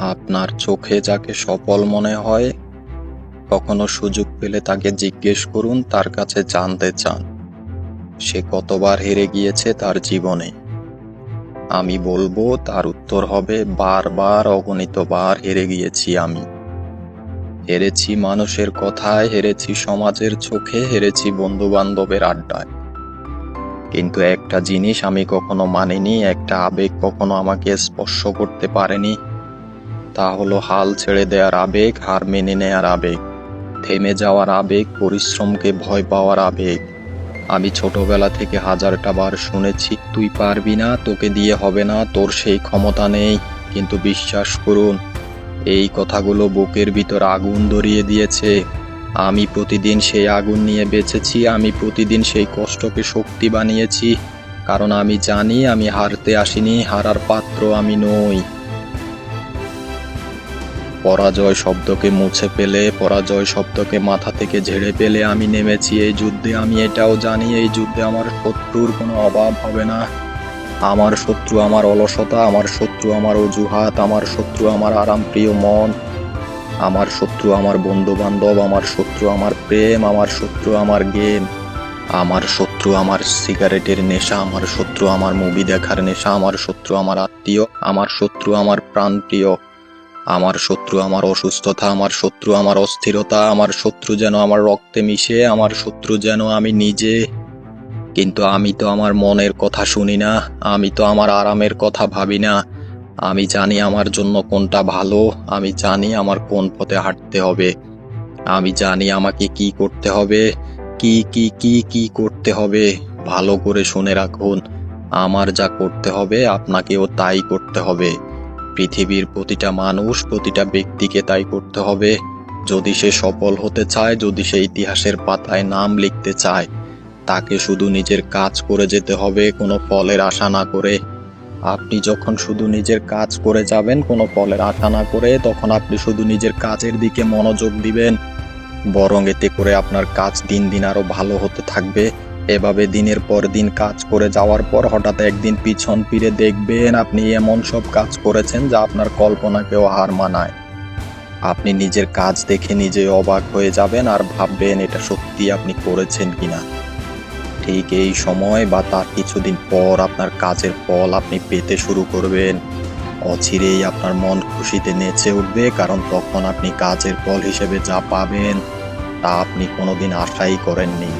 আপনার চোখে যাকে সফল মনে হয়, কখনো সুযোগ পেলে তাকে জিজ্ঞেস করুন, তার কাছে জানতে চান। সে কতবার হেরে গিয়েছে তার জীবনে। আমি বলব, তার উত্তর হবে, বারবার অগণিত বার হেরে গিয়েছি আমি। হেরেছি মানুষের কথায়, হেরেছি সমাজের চোখে, হেরেছি বন্ধু বান্ধবের আড্ডায়। কিন্তু একটা জিনিস আমি কখনো মানিনি, একটা আবেগ কখনো আমাকে স্পর্শ করতে পারেনি। তা হলো হাল ছেড়ে দেওয়ার আবেগ হার মেনে নেয়ার আবেগ। থেমে যাওয়ার আবেগ, পরিশ্রমকে ভয় পাওয়ার আবেগ। আমি ছোটবেলা থেকে হাজারটা বার শুনেছি, তুই পারবি না, তোকে দিয়ে হবে না, তোর সেই ক্ষমতা নেই। কিন্তু বিশ্বাস করুন, এই কথাগুলো বুকের ভিতর আগুন ধরিয়ে দিয়েছে। আমি প্রতিদিন সেই আগুন নিয়ে বেঁচেছি, আমি প্রতিদিন সেই কষ্টকে শক্তি বানিয়েছি। কারণ আমি জানি, আমি হারতে আসিনি, হারার পাত্র আমি নই। পরাজয় শব্দকে মুছে পেলে পরাজয় শব্দকে মাথা থেকে ঝেড়ে পেলে আমি নেমেছি এই যুদ্ধে আমি এটাও জানি এই যুদ্ধে আমার শত্রুর কোনো অভাব হবে না আমার শত্রু আমার অলসতা আমার শত্রু আমার অজুহাত আমার শত্রু আমার আরামপ্রিয় মন আমার শত্রু আমার বন্ধু বান্ধব আমার শত্রু আমার প্রেম আমার শত্রু আমার গেম আমার শত্রু আমার সিগারেটের নেশা আমার শত্রু আমার মুভি দেখার নেশা আমার শত্রু আমার আত্মীয় আমার শত্রু আমার প্রাণপ্রিয় আমার শত্রু আমার অসুস্থতা, আমার শত্রু আমার অস্থিরতা, আমার শত্রু যেন আমার রক্তে মিশে, আমার শত্রু যেন আমি নিজে। কিন্তু আমি তো আমার মনের কথা শুনি না, আমি তো আমার আরামের কথা ভাবি না। আমি জানি আমার জন্য কোনটা ভালো, আমি জানি আমার কোন পথে হাঁটতে হবে। আমি জানি আমাকে কি করতে হবে, কি কি কি কি করতে হবে। ভালো করে শুনে রাখুন, আমার যা করতে হবে, আপনাকেও তাই করতে হবে। পৃথিবীর প্রতিটা মানুষ প্রতিটা ব্যক্তিকে তাই করতে হবে। যদি সে সফল হতে চায়, যদি সে ইতিহাসের পাতায় নাম লিখতে চায়, তাকে শুধু নিজের কাজ করে যেতে হবে, কোনো ফলের আশা না করে। আপনি যখন শুধু নিজের কাজ করে যাবেন, কোনো ফলের আশা না করে, তখন আপনি শুধু নিজের কাজের দিকে মনোযোগ দিবেন। বরং এতে করে আপনার কাজ দিন দিন আরও ভালো হতে থাকবে। এভাবে দিনের পর দিন কাজ করে যাওয়ার পর হঠাৎ একদিন পিছন ফিরে দেখবেন আপনি এমন সব কাজ করেছেন যা আপনার কল্পনাকেও হার মানায়। আপনি নিজের কাজ দেখে নিজে অবাক হয়ে যাবেন আর ভাববেন, এটা সত্যি আপনি করেছেন কিনা? ঠিক এই সময় বা তার কিছুদিন পর আপনার কাজের ফল আপনি পেতে শুরু করবেন। অচিরেই আপনার মন খুশিতে নেচে উঠবে, কারণ তখন আপনি কাজের ফল হিসেবে যা পাবেন তা আপনি কোনোদিন আশাই করেননি।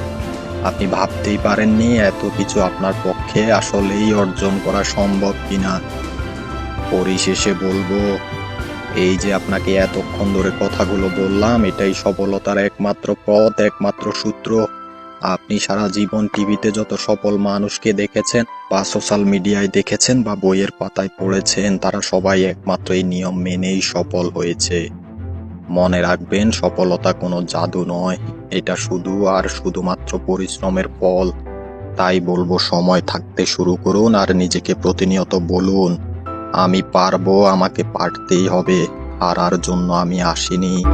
আপনি ভাবতেই পারেননি এত কিছু আপনার পক্ষে আসলেই অর্জন করা সম্ভব কিনা? পরিশেষে বলব, এই যে আপনাকে এতক্ষণ ধরে কথাগুলো বললাম, এটাই সফলতার একমাত্র পথ, একমাত্র সূত্র। আপনি সারা জীবন টিভিতে যত সফল মানুষকে দেখেছেন বা সোশ্যাল মিডিয়ায় দেখেছেন বা বইয়ের পাতায় পড়েছেন, তারা সবাই একমাত্র এই নিয়ম মেনেই সফল হয়েছে। মনে রাখবেন, সফলতা কোনো জাদু নয়। এটা শুধু আর শুধুমাত্র পরিশ্রমের ফল। তাই বলব, সময় থাকতে শুরু করুন আর নিজেকে প্রতিনিয়ত বলুন, আমি পারব, আমাকে পারতেই হবে, হারার জন্য আমি আসিনি।